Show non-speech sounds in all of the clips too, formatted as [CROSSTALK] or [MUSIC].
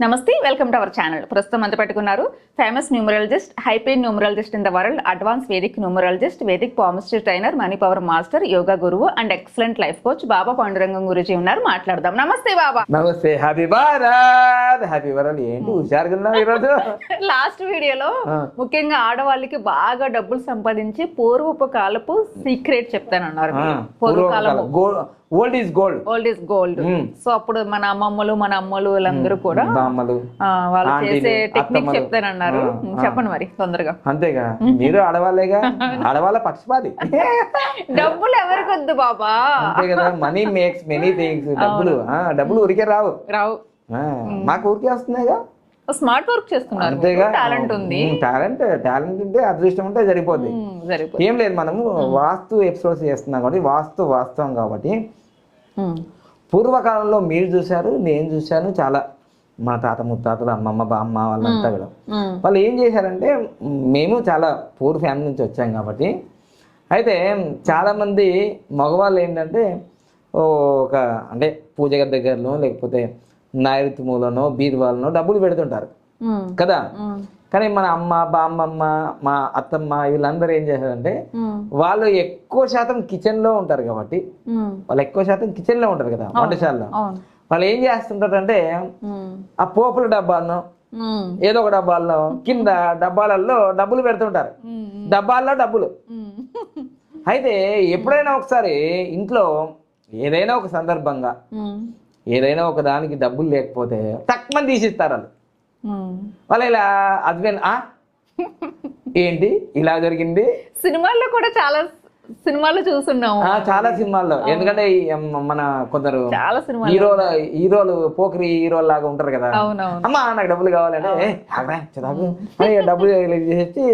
నమస్తే welcome to our channel. ప్రస్తుతం అంత పెట్టుకున్నారు famous numerologist హైపెయిన్ numerologist in the world advance Vedic numerologist Vedic palmistry trainer money power master yoga గురువు and excellent life coach Baba Pandurangam Guruji ఉన్నారు. మాట్లాడదాం. నమస్తే బాబా. నమస్తే హ్యాపీ భారత్ హ్యాపీ భారత్ ఏంటి హుషారుగా ఉన్నావు ఈరోజు? [LAUGHS] లాస్ట్ వీడియోలో. ముఖ్యంగా ఆడవాళ్ళకి బాగా డబ్బులు సంపాదించి పూర్వపు కాలపు సీక్రెట్ చెప్తానన్నారు మీరు. Old is gold old is gold. So అప్పుడు మన అమ్మమ్మలు మన అమ్మలు వీళ్ళందరూ కూడా ఆ, వాళ్ళు చేసే టెక్నిక్. చెప్తానన్నారు. ఆ, ఆ. చెప్పండి మరి తొందరగా. అంతేగా. మీరు ఆడవాళ్ళేగా? ఆడవాళ్ళ పక్షపాతి. డబ్బులు ఎవరికి వద్దు బాబా. అంతే కదా మనీ మేక్స్ మెనీ థింగ్స్ డబ్బులు డబ్బులు ఊరికే రావు. రావు. మాకు ఊరికే వస్తున్నాయిగా. స్మార్ట్ వర్క్ చేస్తున్నారు. టాలెంట్ ఉంది. టాలెంట్ టాలెంట్ ఉంటే అదృష్టం ఉంటే సరిపోతుంది ఏం లేదు మనము వాస్తు ఎపిసోడ్స్ చేస్తున్నాం కాబట్టి వాస్తు వాస్తవం కాబట్టి. పూర్వకాలంలో మీరు చూశారు నేను చూశాను చాలా మా తాత ముత్తాతలు అమ్మమ్మ బామ్మ వాళ్ళంతా కూడా మ్మ్. వాళ్ళు ఏం చేశారంటే మేము చాలా పూర్ ఫ్యామిలీ నుంచి వచ్చాం కాబట్టి అయితే చాలామంది మగవాళ్ళు ఏంటంటే ఓ ఒక అంటే పూజ గది దగ్గరలో లేకపోతే నైరుతి మూలనో బీరువాలనో డబ్బులు పెడుతుంటారు. కదా. కానీ మన అమ్మ బామ్మమ్మ మా అత్తమ్మ వీళ్ళందరూ ఏం చేశారంటే. వాళ్ళు ఎక్కువ శాతం కిచెన్లో ఉంటారు కాబట్టి. వాళ్ళు ఎక్కువ శాతం కిచెన్లో ఉంటారు కదా వంటశాలలో వాళ్ళు ఏం చేస్తుంటారంటే. ఆ పోపుల డబ్బాలను. ఏదో ఒక డబ్బాల్లో కింద డబ్బాలలో డబ్బులు పెడుతుంటారు. డబ్బాల్లో డబ్బులు. అయితే ఎప్పుడైనా ఒకసారి ఇంట్లో ఏదైనా ఒక సందర్భంగా. ఏదైనా ఒక దానికి డబ్బులు లేకపోతే తక్కువ తీసిస్తారు వాళ్ళు. వాళ్ళు ఇలా హస్బెండ్ ఆ? ఏంటి? ఇలా జరిగింది? సినిమాల్లో కూడా చాలా సినిమాలు చూస్తున్నాము. ఆ చాలా సినిమాల్లో. ఎందుకంటే మన కొందరు చాలా సినిమాలు. హీరోల హీరోలు పోకరి హీరోలు లాగా ఉంటారు కదా. అమ్మా నాకు డబ్బులు కావాలంటే డబ్బులు చేసి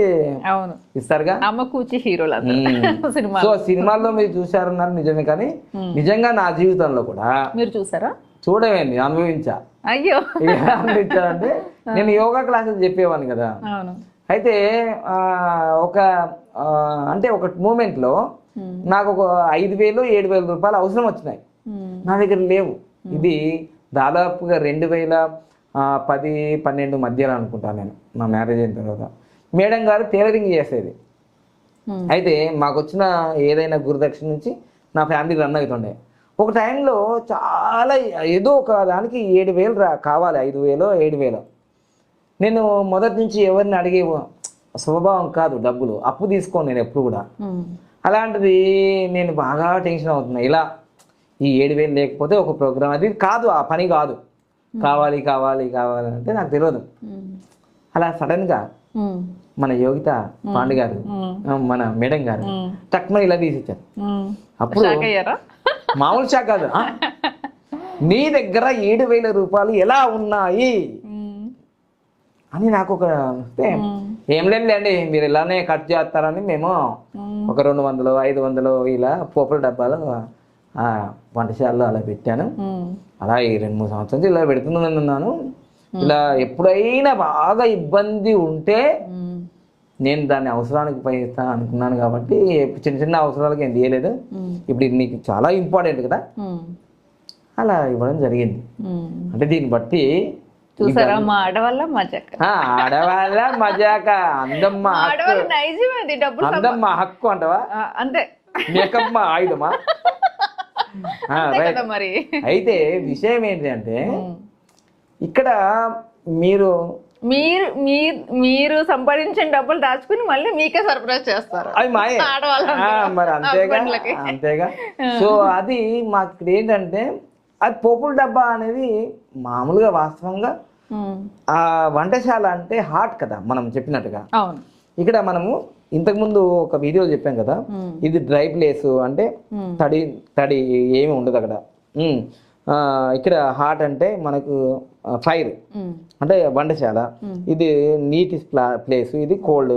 అవును. ఇస్తారుగా? అమ్మ కూచి హీరోలు. [LAUGHS] సినిమా సో సినిమాల్లో మీరు చూశారన్నారు నిజమే కానీ నిజంగా నా జీవితంలో కూడా మీరు చూసారా? చూడమేంది అనుభవించా. అయ్యో. ఎలా అనిపించాలంటే నేను యోగా క్లాసెస్ చెప్పేవాడిని కదా. అయితే ఒక అంటే ఒక మూమెంట్లో మ్మ్. నాకు ఒక ఐదు వేలు ఏడు వేల రూపాయలు అవసరం వచ్చినాయి. నా దగ్గర లేవు. ఇది దాదాపుగా రెండు వేల పది పన్నెండు మధ్యలో అనుకుంటాను నేను మా మ్యారేజ్ అయిన తర్వాత. మేడం గారు టైలరింగ్ చేసేది. అయితే మాకు వచ్చిన ఏదైనా గురుదక్షిణ నుంచి నా ఫ్యామిలీ రన్ అవుతుండే. ఒక టైంలో చాలా ఏదో ఒక దానికి ఏడు వేలు రా కావాలి ఐదు వేలో ఏడు వేలో నేను మొదటి నుంచి ఎవరిని అడిగే స్వభావం కాదు డబ్బులు అప్పు తీసుకోను నేను ఎప్పుడు కూడా. అలాంటిది నేను బాగా టెన్షన్ అవుతున్నా ఇలా ఈ ఏడు వేలు లేకపోతే ఒక ప్రోగ్రామ్ అది కాదు ఆ పని కాదు కావాలి కావాలి కావాలి అంటే నాకు తెలియదు. అలా సడన్గా మ్మ్. మన యోగిత పాండు గారు మన మేడం గారు. టక్మని ఇలా తీసిచ్చారు. అప్పుడు మామూలు షాక్ కాదు? నీ దగ్గర ఏడు వేల రూపాయలు ఎలా ఉన్నాయి. అని నాకు ఒక ఏం లేదులేండి మీరు ఇలానే కట్ చేస్తారని మేము. ఒక రెండు వందలు ఐదు వందలు ఇలా పోపుల డబ్బాలు ఆ, వంటశాలలో అలా పెట్టాను. అలా ఈ రెండు మూడు సంవత్సరాల నుంచి ఇలా పెడుతున్నాను ఇలా ఎప్పుడైనా బాగా ఇబ్బంది ఉంటే. నేను దాన్ని అవసరానికి ఉపయోగిస్తాను అనుకున్నాను కాబట్టి చిన్న చిన్న అవసరాలకి ఏం తీయలేదు. మ్మ్. ఇప్పుడు ఇది నీకు చాలా ఇంపార్టెంట్ కదా. అలా ఇవ్వడం జరిగింది. అంటే దీన్ని బట్టి చూసారా మా ఆడవాళ్ళ మజాక? ఆడవాళ్ళ మజాక. అందమ్మ హక్కు. డబ్బులు అందమ్మ అంటవా? అంతే. మేకప్ మా ఆయుధమా మరి. అయితే విషయం ఏంటి అంటే. ఇక్కడ మీరు మీరు మీరు మీరు సంపాదించిన డబ్బులు దాచుకుని మళ్ళీ మీకే సర్ప్రైజ్ చేస్తారు అవి మాయే ఆడవాళ్ళందరూ. ఆ, మరి అంతేగా. అంతేగా సో అది మాకు ఇక్కడ ఏంటంటే అది పోపుల డబ్బా అనేది మామూలుగా వాస్తవంగా. ఆ వంటశాల అంటే హాట్ కదా మనం చెప్పినట్టుగా ఇక్కడ మనము ఇంతకుముందు ఒక వీడియో చెప్పాం కదా. ఇది డ్రై ప్లేస్ అంటే. తడి తడి ఏమి ఉండదు అక్కడ ఇక్కడ హాట్ అంటే మనకు ఫైర్. అంటే వంటశాల ఇది నీటి ప్లేస్ ఇది కోల్డ్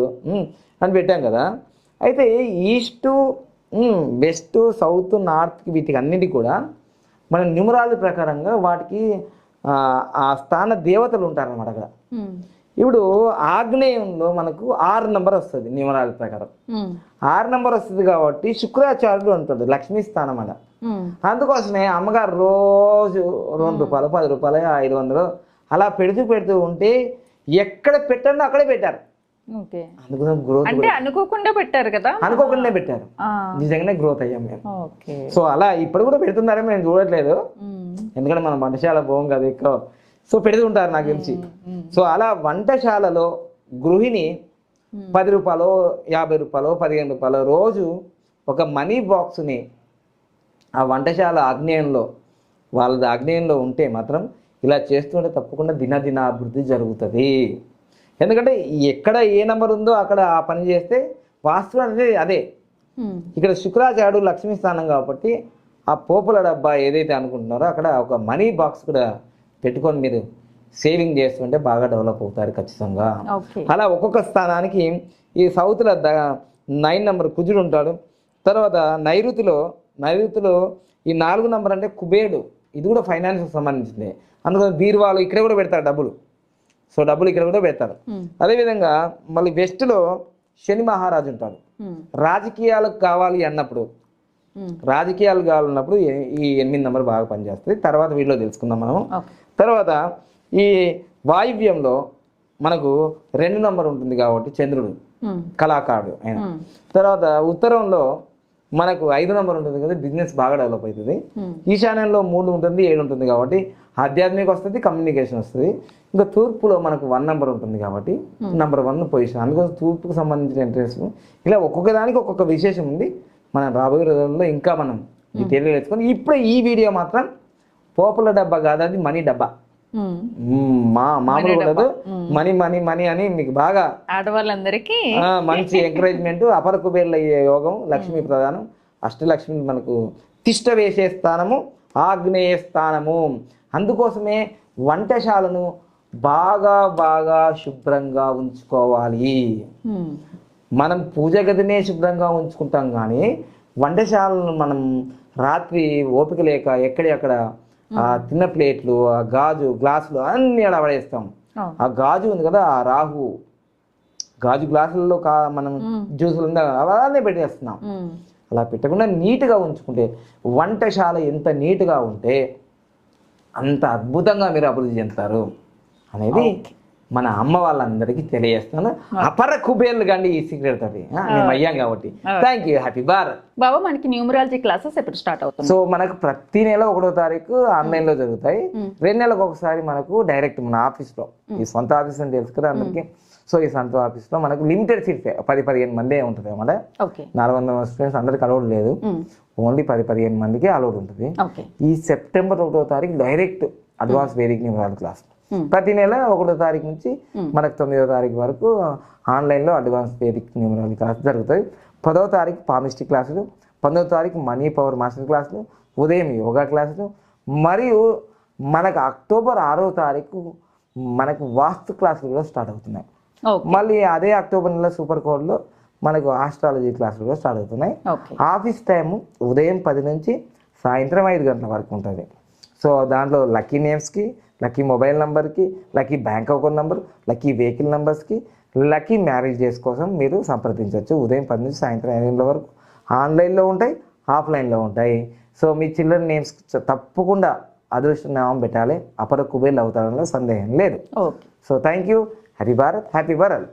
అని పెట్టాం కదా. అయితే ఈస్ట్ వెస్ట్ సౌత్ నార్త్ వీటికి అన్నిటికీ కూడా మన న్యూమరాలజీ ప్రకారంగా వాటికి ఆ, స్థాన దేవతలు ఉంటారన్నమాట అక్కడ. ఇప్పుడు ఆగ్నేయంలో మనకు ఆరు నెంబర్ వస్తుంది న్యూమరాలజీ ప్రకారం. ఆరు నెంబర్ వస్తుంది కాబట్టి శుక్రాచార్యుడు అంటాడు లక్ష్మీ స్థానం మ్మ్. అందుకోసమే అమ్మగారు రోజు రెండు రూపాయలు పది రూపాయలు ఐదు వందలు అలా పెడుతూ పెడుతూ ఉంటే ఎక్కడ పెట్టారో అక్కడే పెట్టారు. అంటే అనుకోకుండా పెట్టారు కదా? అనుకోకుండా పెట్టారు. నిజంగానే గ్రోత్ అయ్యాం మేము. సో అలా ఇప్పుడు కూడా పెడుతున్నారని నేను చూడట్లేదు. ఎందుకంటే మనం వంటశాల పోం కదా ఎక్కువ. సో పెడుతుంటారు నాకు తెలిసి. సో అలా వంటశాలలో గృహిణి. పది రూపాయలు యాభై రూపాయలు పదిహేను రూపాయలు రోజు ఒక మనీ బాక్స్ని ఆ వంటశాల ఆగ్నేయంలో వాళ్ళది ఆగ్నేయంలో ఉంటే మాత్రం ఇలా చేస్తుంటే తప్పకుండా దినదిన అభివృద్ధి జరుగుతుంది. ఎందుకంటే ఎక్కడ ఏ నెంబర్ ఉందో అక్కడ ఆ పని చేస్తే వాస్తవం అనేది అదే. ఇక్కడ శుక్రాచార్యుడు లక్ష్మీ స్థానం కాబట్టి ఆ పోపుల డబ్బా ఏదైతే అనుకుంటున్నారో అక్కడ ఒక మనీ బాక్స్ కూడా పెట్టుకొని మీరు సేవింగ్ చేస్తుంటే బాగా డెవలప్ అవుతారు ఖచ్చితంగా. అలా ఒక్కొక్క స్థానానికి ఈ సౌత్లో ద నైన్ నెంబర్ కుజుడు ఉంటాడు. తర్వాత నైరుతిలో నైరుతిలో ఈ నాలుగు నెంబర్ అంటే కుబేడు ఇది కూడా ఫైనాన్స్కి సంబంధించింది. అందుకని బీరువాలు ఇక్కడ కూడా పెడతారు డబ్బులు. సో డబ్బులు ఇక్కడ కూడా పెడతారు. ఉమ్, అదేవిధంగా మళ్ళీ వెస్ట్లో శని మహారాజు ఉంటాడు. ఉమ్, రాజకీయాలకు కావాలి అన్నప్పుడు ఉమ్, రాజకీయాలు కావాలన్నప్పుడు ఈ- ఎనిమిది నెంబర్ బాగా పనిచేస్తుంది తర్వాత వీడియో తెలుసుకుందాం మనం తర్వాత ఈ వాయువ్యంలో మనకు రెండు నంబర్ ఉంటుంది కాబట్టి చంద్రుడు. కళాకారుడు ఆయన. తర్వాత ఉత్తరంలో మనకు ఐదు నంబర్ ఉంటుంది కదా బిజినెస్ బాగా డెవలప్ అవుతుంది. ఈశాన్యంలో మూడు ఉంటుంది ఏడు ఉంటుంది కాబట్టి ఆధ్యాత్మిక వస్తుంది కమ్యూనికేషన్ వస్తుంది. ఇంకా తూర్పులో మనకు వన్ నెంబర్ ఉంటుంది కాబట్టి నెంబర్ వన్ పొజిషన్. అందుకోసం తూర్పుకు సంబంధించిన ఇంట్రెస్ట్ ఇలా ఒక్కొక్క దానికి ఒక్కొక్క విశేషం ఉంది. మనం రాబోయే రోజుల్లో ఇంకా మనం తెలియజేసుకొని ఇప్పుడే ఈ వీడియో మాత్రం పోపుల డబ్బా కాదు అది మనీ డబ్బా. మా మామూలు ఉండదు. మనీ మనీ మనీ అని మీకు బాగా ఆడవాళ్ళందరికీ మంచి ఎంకరేజ్మెంట్ అపర కుబేర్లు అయ్యే యోగం లక్ష్మీ ప్రధానం. అష్టలక్ష్మి మనకు తిష్ట వేసే స్థానము ఆగ్నేయ స్థానము. అందుకోసమే వంటశాలను బాగా బాగా శుభ్రంగా ఉంచుకోవాలి. మనం పూజ గదినే శుభ్రంగా ఉంచుకుంటాం కానీ వంటశాలను మనం రాత్రి ఓపిక లేక ఎక్కడెక్కడ ఆ తిన్న ప్లేట్లు ఆ గాజు గ్లాసులు అన్నీ అలా పడేస్తాం. ఆ. గాజు ఉంది కదా ఆ రాహు. గాజు గ్లాసులలో కా మనం జ్యూసులు ఉందా? అవన్నీ పెట్టేస్తున్నాం. అలా పెట్టకుండా నీట్గా ఉంచుకుంటే వంటశాల ఎంత నీట్గా ఉంటే అంత అద్భుతంగా మీరు అభివృద్ధి చెందుతారు అనేది మన అమ్మ వాళ్ళందరికీ తెలియజేస్తాను. అపర కుబేర్లు కండి ఈ సీక్రెట్ అది మేము అయ్యాం కాబట్టి. Thank you happy Bharat Baba మనకి న్యూమరాలజీ క్లాసెస్ ఎప్పుడు స్టార్ట్ అవుతుంది సో మనకు ప్రతి నెల ఒకటో తారీఖు ఆన్లైన్లో జరుగుతాయి. రెండు నెలలకు ఒకసారి మనకు డైరెక్ట్ మన ఆఫీస్లో. ఈ సొంత ఆఫీస్ అని తెలుసు కదా అందరికి. సో ఈ సొంత ఆఫీస్లో మనకు లిమిటెడ్ సీట్స్ పది పదిహేను మందే ఉంటుంది అన్నమాట ఓకే. నాలుగు వందల స్టూడెంట్స్ అందరికి అలౌడ్ లేదు. ఓన్లీ పది పదిహేను మందికి అలౌడ్ ఉంటుంది. ఈ సెప్టెంబర్ ఒకటో తారీఖు డైరెక్ట్ అడ్వాన్స్ వేదిక న్యూమరాల్ క్లాస్. ప్రతి నెల ఒకటో తారీఖు నుంచి మనకు తొమ్మిదో తారీఖు వరకు ఆన్లైన్లో అడ్వాన్స్ వేదిక న్యూమరాల్ క్లాస్ జరుగుతాయి. పదో తారీఖు పామిస్టిక్ క్లాసులు పంతొమ్మిదో తారీఖు మనీ పవర్ మాస్టర్ క్లాసులు ఉదయం యోగా క్లాసులు మరియు మనకు అక్టోబర్ ఆరో తారీఖు మనకు వాస్తు క్లాసులు కూడా స్టార్ట్ అవుతున్నాయి. మళ్ళీ అదే అక్టోబర్ నెల సూపర్ కోడ్లో మనకు ఆస్ట్రాలజీ క్లాసులు కూడా స్టార్ట్ అవుతున్నాయి. ఆఫీస్ టైం ఉదయం పది నుంచి సాయంత్రం ఐదు గంటల వరకు ఉంటుంది. సో దాంట్లో లక్కీ నేమ్స్కి లక్కీ మొబైల్ నెంబర్కి lucky bank account number lucky vehicle నెంబర్స్కి లక్కీ మ్యారేజ్ డేస్ కోసం మీరు సంప్రదించవచ్చు. ఉదయం పది నుంచి సాయంత్రం ఐదు గంటల వరకు ఆన్లైన్లో ఉంటాయి ఆఫ్లైన్లో ఉంటాయి. సో మీ చిల్డ్రన్ నేమ్స్ తప్పకుండా అదృష్ట నామం పెట్టాలి. అపర కుబేర్లు అవుతారనలో సందేహం లేదు. Okay. So thank you happy Bharat. Happy world.